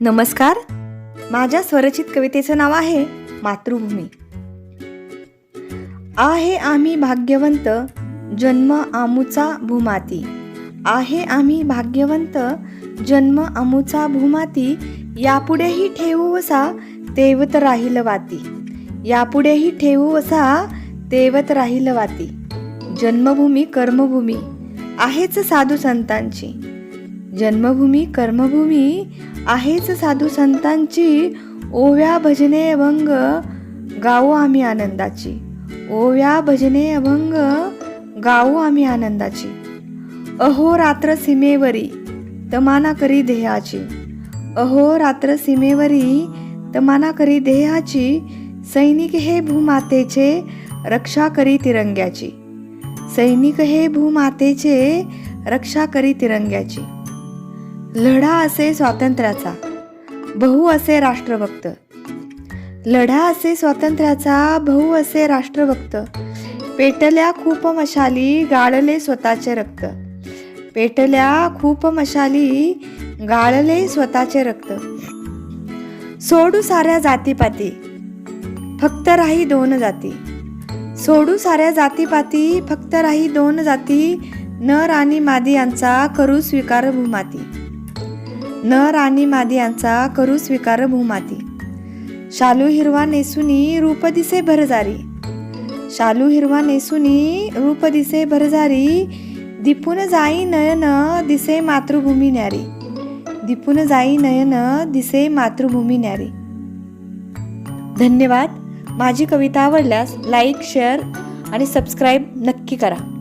नमस्कार. माझ्या स्वरचित कवितेचं नाव आहे मातृभूमी. आहे आम्ही भाग्यवंत जन्म आमुचा भूमाती. आहे आम्ही भाग्यवंत जन्म आमुचा भूमाती. यापुढेही ठेवू असा तेवत राहील वाती. यापुढेही ठेवू असा तेवत राहील वाती. जन्मभूमी कर्मभूमी. आहेच साधू संतांची. जन्मभूमी कर्मभूमी आहेच साधू संतांची ओव्या भजने अभंग गावो आम्ही आनंदाची. ओव्या भजने अभंग गावो आम्ही आनंदाची. अहो रात्र सीमेवरी तमाना करी देहाची. अहो रात्र सीमेवरी तमाना करी देहाची. सैनिक हे भूमातेचे रक्षा करी तिरंग्याची. सैनिक हे भूमातेचे रक्षा करी तिरंग्याची. लढा असे स्वातंत्र्याचा बहु असे राष्ट्रभक्त. लढा असे स्वातंत्र्याचा बहु असे राष्ट्रभक्त. पेटल्या खूप मशाली गाळले स्वतःचे रक्त. पेटल्या खूप मशाली गाळले स्वतःचे रक्त. सोडू साऱ्या जातीपाती फक्त राही दोन जाती. सोडू साऱ्या जातीपाती फक्त राही दोन जाती नर आणि मादी यांचा करू स्वीकार भूमाती. नर आणि मादी यांचा करू स्वीकार भूमाती. शालू हिरवा नेसुनी रूप दिसे भरजारी. शालू हिरवा नेसुनी रूप दिसे भरजारी. दिपून जाई नयन दिसे मातृभूमी न्यारी. दिपून जाई नयन दिसे मातृभूमी न्यारी. धन्यवाद. माझी कविता आवडल्यास लाईक शेअर आणि सबस्क्राईब नक्की करा.